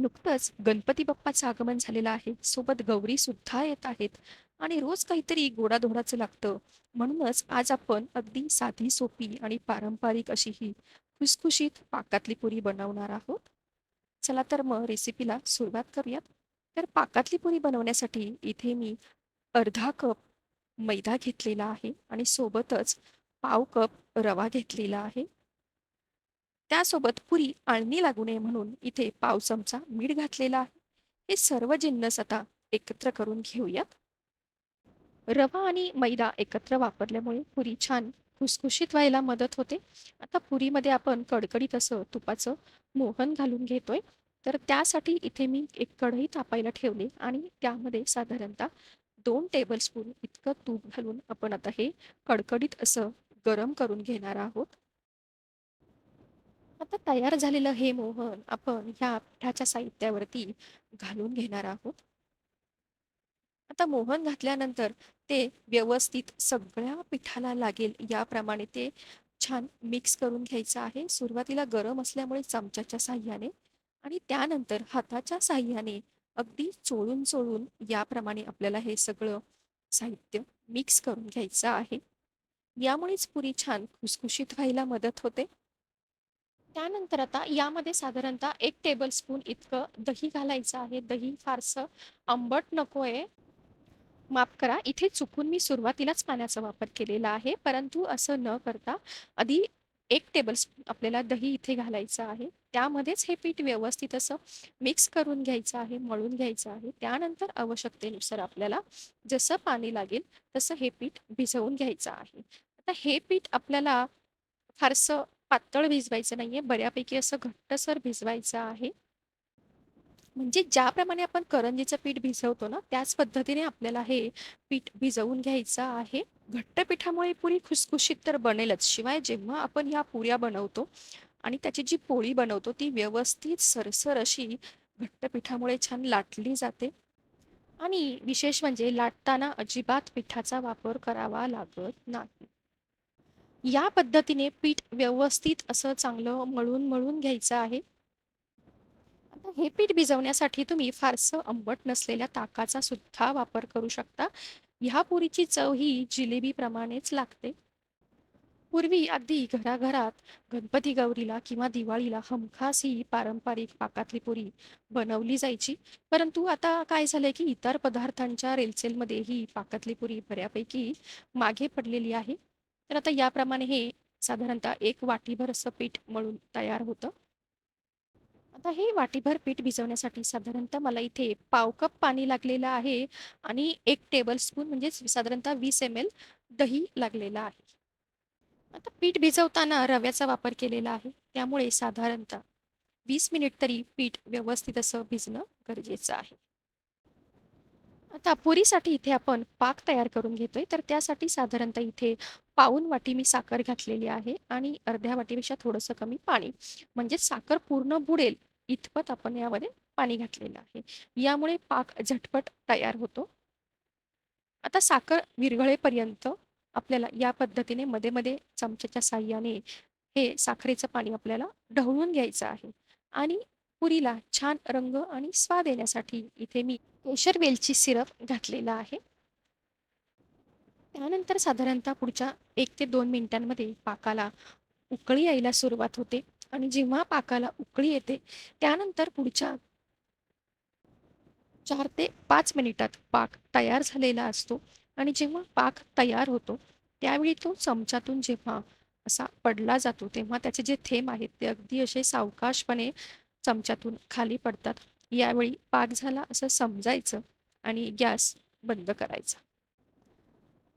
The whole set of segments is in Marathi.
नुकतंच गणपती बाप्पाचं आगमन झालेलं आहे. सोबत गौरी सुद्धा येत आहेत आणि रोज काहीतरी गोडाधोडाचं लागतं. म्हणूनच आज आपण अगदी साधी, सोपी आणि पारंपरिक अशी ही खुसखुशीत पाकातली पुरी बनवणार आहोत. चला तर मग रेसिपीला सुरुवात करूयात. तर पाकातली पुरी बनवण्यासाठी इथे मी अर्धा कप मैदा घेतलेला आहे आणि सोबतच पाव कप रवा घेतलेला आहे. त्यासोबत पुरी आळणी लागू नये म्हणून इथे पाव चमचा मीठ घातलेला आहे. हे सर्व जिन्नस आता एकत्र करून घेऊयात. रवा आणि मैदा एकत्र वापरल्यामुळे पुरी छान खुसखुशीत व्हायला मदत होते. आता पुरीमध्ये आपण कडकडीत असं तुपाचं मोहन घालून घेतोय. तर त्यासाठी इथे मी एक कढई तापायला ठेवली आणि त्यामध्ये साधारणतः दोन टेबलस्पून इतकं तूप घालून आपण आता हे कडकडीत असं गरम करून घेणार आहोत. आता तयार झालेलं हे मोहन आपण ह्या पिठाच्या साहित्यावरती घालून घेणार आहोत. आता मोहन घातल्यानंतर ते व्यवस्थित सगळ्या पिठाला लागेल याप्रमाणे ते छान मिक्स करून घ्यायचं आहे. सुरुवातीला गरम असल्यामुळे चमच्याच्या साहाय्याने आणि त्यानंतर हाताच्या साहाय्याने अगदी चोळून-चोळून याप्रमाणे आपल्याला हे सगळं साहित्य मिक्स करून घ्यायचं आहे. यामुळेच पुरी छान खुसखुशीत व्हायला मदत होते. त्यानंतर आता यामध्ये साधारणतः एक टेबलस्पून इतकं दही घालायचं आहे. दही फारसं आंबट नको आहे माफ करा, इथे चुकून मी सुरुवातीलाच पाण्याचा वापर केलेला आहे. परंतु असं न करता आधी एक टेबलस्पून आपल्याला दही इथे घालायचं आहे. त्यामध्येच हे पीठ व्यवस्थित असं मिक्स करून घ्यायचं आहे, मळून घ्यायचं आहे. त्यानंतर आवश्यकतेनुसार आपल्याला जसं पाणी लागेल तसं हे पीठ भिजवून घ्यायचं आहे. आता हे पीठ आपल्याला फारसं पातळ भिजवायचं नाहीये, बऱ्यापैकी असं घट्टसर भिजवायचं आहे. म्हणजे ज्याप्रमाणे आपण करंजीचं पीठ भिजवतो ना, त्याच पद्धतीने आपल्याला हे पीठ भिजवून घ्यायचं आहे. घट्ट पिठामुळे पुरी खुसखुशीत तर बनेलच, शिवाय जेव्हा आपण ह्या पुऱ्या बनवतो आणि त्याची जी पोळी बनवतो, ती व्यवस्थित सरसर अशी घट्ट पिठामुळे छान लाटली जाते आणि विशेष म्हणजे लाटताना अजिबात पिठाचा वापर करावा लागत नाही. या पद्धतीने पीठ व्यवस्थित असं चांगलं मळून-मळून घ्यायचं आहे. आता हे पीठ भिजवण्यासाठी तुम्ही फारसं आंबट नसलेल्या ताकाचा सुद्धा वापर करू शकता. ह्या पुरीची चव ही जिलेबीप्रमाणेच लागते. पूर्वी अगदी घराघरात गणपती गौरीला किंवा दिवाळीला हमखास ही पारंपरिक पाकातली पुरी बनवली जायची. परंतु आता काय झालंय, की इतर पदार्थांच्या रेलचेलमध्ये ही पाकातली पुरी बऱ्यापैकी मागे पडलेली आहे. तर आता याप्रमाणे हे साधारणतः एक वाटीभर असं पीठ मळून तयार होतं. आता हे वाटीभर पीठ भिजवण्यासाठी साधारणतः मला इथे पाव कप पाणी लागलेलं आहे आणि 1 टेबलस्पून म्हणजेच साधारणतः वीस एम-एल दही लागलेलं आहे. आता पीठ भिजवताना रव्याचा वापर केलेला आहे. त्यामुळे साधारणतः वीस मिनिट तरी पीठ व्यवस्थित असं भिजणं गरजेचं आहे. आता पुरीसाठी इथे आपण पाक तयार करून घेतोय. तर त्यासाठी साधारणतः इथे पाऊण वाटी मी साखर घातलेली आहे आणि अर्ध्या वाटीपेक्षा थोडंसं कमी पाणी. म्हणजे साखर पूर्ण बुडेल इतपत आपण यामध्ये पाणी घातलेलं आहे. यामुळे पाक झटपट तयार होतो. आता साखर विरघळेपर्यंत आपल्याला या पद्धतीने मध्ये-मध्ये चमच्याच्या साहाय्याने हे साखरेचं पाणी आपल्याला ढवळून घ्यायचं आहे आणि पुरीला छान रंग आणि स्वाद येण्यासाठी इथे मी केशर वेलची सिरप घातलेला आहे. त्यानंतर साधारणतः पुढच्या एक ते दोन मिनिटांमध्ये पाकाला उकळी यायला सुरुवात होते आणि जेव्हा पाकाला उकळी येते, त्यानंतर पुढच्या चार ते पाच मिनिटात पाक तयार झालेला असतो आणि जेव्हा पाक तयार होतो, त्यावेळी तो चमच्यातून जेव्हा असा पडला जातो, तेव्हा त्याचे जे थेंब आहेत, ते अगदी असे सावकाशपणे चमच्यातून खाली पडतात. यावेळी पाक झाला असं समजायचं आणि गॅस बंद करायचा.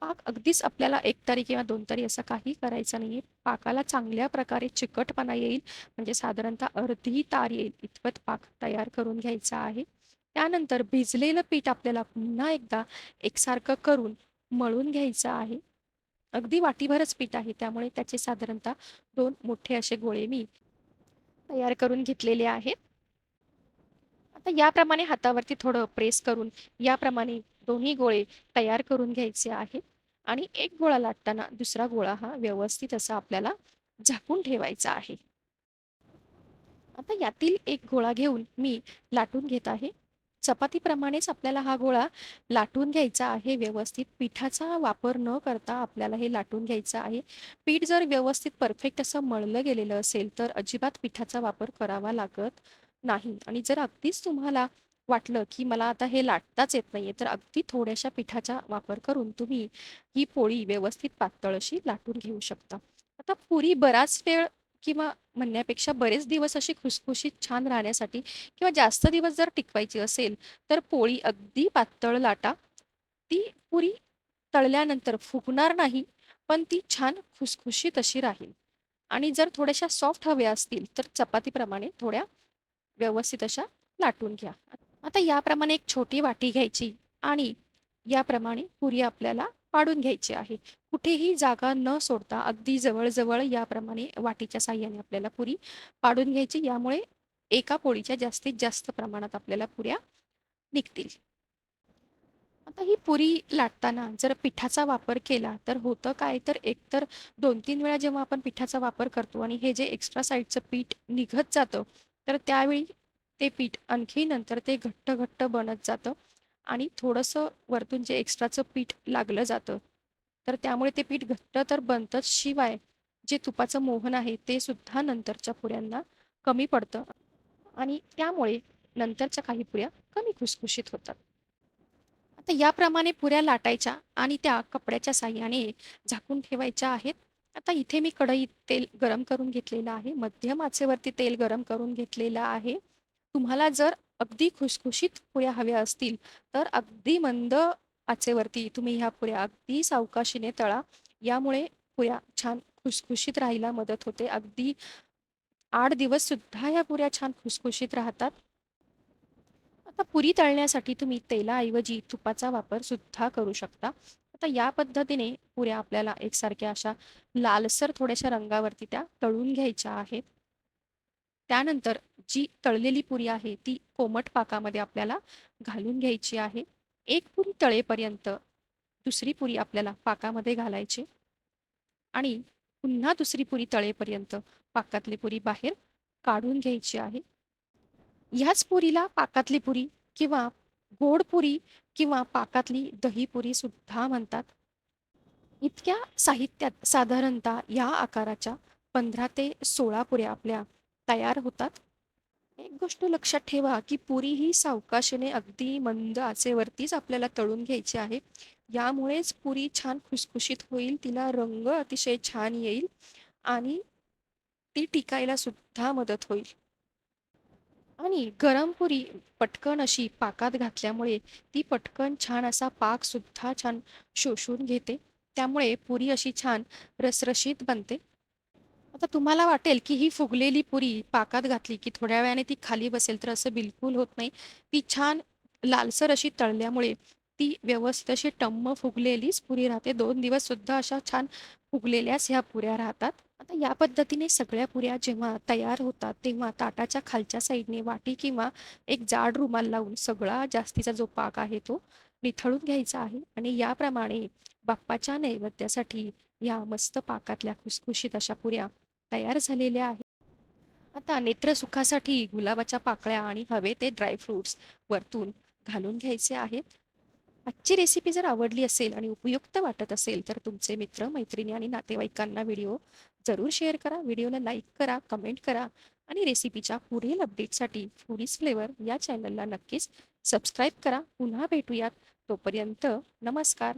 पाक अगदीच आपल्याला एक तारी किंवा दोन तारी असं काही करायचं नाही पाकाला चांगल्या प्रकारे चिकटपणा येईल, म्हणजे साधारणतः अर्धी तार येईल इतपत पाक तयार करून घ्यायचा आहे. त्यानंतर भिजलेलं पीठ आपल्याला पुन्हा एकदा एकसारखं करून मळून घ्यायचं आहे. अगदी वाटीभरच पीठ आहे, त्यामुळे त्याचे साधारणतः दोन मोठे असे गोळे मी तयार करून घेतलेले आहेत. तर याप्रमाणे हातावरती थोडं प्रेस करून याप्रमाणे दोन्ही गोळे तयार करून घ्यायचे आहेत आणि एक गोळा लाटताना दुसरा गोळा हा व्यवस्थित असा आपल्याला झाकून ठेवायचा आहे. आता यातील एक गोळा घेऊन मी लाटून घेत आहे. चपातीप्रमाणेच आपल्याला हा गोळा लाटून घ्यायचा आहे व्यवस्थित. पिठाचा वापर न करता आपल्याला हे लाटून घ्यायचं आहे. पीठ जर व्यवस्थित परफेक्ट असं मळलं गेलेलं असेल, तर अजिबात पिठाचा वापर करावा लागत नाही. आणि जर अगदीच तुम्हाला वाटलं, की मला आता हे लाटताच येत नाहीये, तर अगदी थोड्याशा पिठाचा वापर करून तुम्ही ही पोळी व्यवस्थित पातळ अशी लाटून घेऊ शकता. आता पुरी बराच वेळ किंवा म्हणण्यापेक्षा बरेच दिवस अशी खुसखुशीत छान राहण्यासाठी किंवा जास्त दिवस जर टिकवायची असेल, तर पोळी अगदी पातळ लाटा. ती पुरी तळल्यानंतर फुगणार नाही, पण ती छान खुसखुशीत अशी राहील. आणि जर थोड्याशा सॉफ्ट हव्या असतील, तर चपातीप्रमाणे थोड्या व्यवस्थित अशा लाटून घ्या. आता याप्रमाणे एक छोटी वाटी घ्यायची आणि याप्रमाणे पुरी आपल्याला पाडून घ्यायची आहे. कुठेही जागा न सोडता अगदी जवळजवळ याप्रमाणे वाटीच्या साहाय्याने आपल्याला पुरी पाडून घ्यायची. यामुळे एका पोळीच्या जास्तीत जास्त प्रमाणात आपल्याला पुऱ्या निघतील. आता ही पुरी लाटताना जर पिठाचा वापर केला तर होतं काय तर एकतर 2-3 वेळा जेव्हा आपण पिठाचा वापर करतो आणि हे जे एक्स्ट्रा साईडचं पीठ निघत जातं, तर त्यावेळी ते पीठ आणखी नंतर ते घट्ट-घट्ट बनत जातं आणि थोडंसं वरतून जे एक्स्ट्राचं पीठ लागलं जातं, तर त्यामुळे ते पीठ घट्ट तर बनतंच, शिवाय जे तुपाचं मोहन आहे ते सुद्धा नंतरच्या पुऱ्यांना कमी पडतं आणि त्यामुळे नंतरच्या काही पुऱ्या कमी खुसखुशीत होतात. आता याप्रमाणे पुऱ्या लाटायच्या आणि त्या कपड्याच्या साह्याने झाकून ठेवायच्या आहेत. आता इथे मी कढईत तेल गरम करून घेतलेलं आहे. मध्यम आचेवरती तेल गरम करून घेतलेलं आहे. तुम्हाला जर अगदी खुशखुशीत पुऱ्या हव्या असतील, तर अगदी मंद आचेवरती तुम्ही ह्या पुऱ्या अगदी सावकाशीने तळा. यामुळे पुऱ्या छान खुशखुशीत राहायला मदत होते. अगदी आठ दिवस सुद्धा ह्या पुऱ्या छान खुसखुशीत राहतात. आता पुरी तळण्यासाठी तुम्ही तेलाऐवजी तुपाचा वापर सुद्धा करू शकता. आता या पद्धतीने पुऱ्या आपल्याला एकसारख्या अशा लालसर थोड्याशा रंगावरती त्या तळून घ्यायच्या आहेत. त्यानंतर जी तळलेली पुरी आहे ती कोमट पाकामध्ये आपल्याला घालून घ्यायची आहे. एक पुरी तळेपर्यंत दुसरी पुरी आपल्याला पाकामध्ये घालायची आणि पुन्हा दुसरी पुरी तळेपर्यंत पाकातली पुरी बाहेर काढून घ्यायची आहे. ह्याच पुरीला पाकातली पुरी किंवा गोड पुरी किंवा पाकातली दहीपुरी सुद्धा म्हणतात. इतक्या साहित्यात साधारणतः या आकाराच्या 15 ते 16 पुऱ्या आपल्या तयार होतात. एक गोष्ट लक्षात ठेवा, की पुरी ही सावकाशीने अगदी मंद आचेवरतीच आपल्याला तळून घ्यायची आहे. यामुळेच पुरी छान खुसखुशीत होईल, तिला रंग अतिशय छान येईल आणि ती टिकायला सुद्धा मदत होईल. आणि गरम पुरी पटकन अशी पाकात घातल्यामुळे ती पटकन छान असा पाक सुद्धा छान शोषून घेते. त्यामुळे पुरी अशी छान रसरशीत बनते. आता तुम्हाला वाटेल, की ही फुगलेली पुरी पाकात घातली, की थोड्या वेळाने ती खाली बसेल, तर असं बिलकुल होत नाही. ती छान लालसर अशी तळल्यामुळे ती व्यवस्थित अशी टम्म फुगलेलीच पुरी राहते. दोन दिवस सुद्धा अशा छान फुगलेल्याच ह्या पुऱ्या राहतात. आता या पद्धतीने सगळ्या पुऱ्या जेव्हा तयार होतात, तेव्हा ताटाच्या खालच्या साईडने वाटी किंवा एक जाड रुमाल लावून सगळा जास्तीचा जो पाक आहे तो निथळून घ्यायचा आहे आणि याप्रमाणे बाप्पाच्या नैवेद्यासाठी या मस्त पाकातल्या खुसखुशीत अशा पुऱ्या तयार झालेल्या आहेत. आता नेत्रसुखासाठी गुलाबाच्या पाकळ्या आणि हवे ते ड्रायफ्रुट्स वरतून घालून घ्यायचे आहेत. आजची रेसिपी जर आवडली असेल आणि उपयुक्त वाटत असेल, तर तुमचे मित्र, मैत्रिणी आणि नातेवाईकांना व्हिडिओ जरूर शेअर करा. व्हिडिओला लाईक करा, कमेंट करा आणि रेसिपीच्या पुढील अपडेटसाठी फुडीज फ्लेवर या चॅनलला नक्कीच सबस्क्राईब करा. पुन्हा भेटूयात. तोपर्यंत नमस्कार.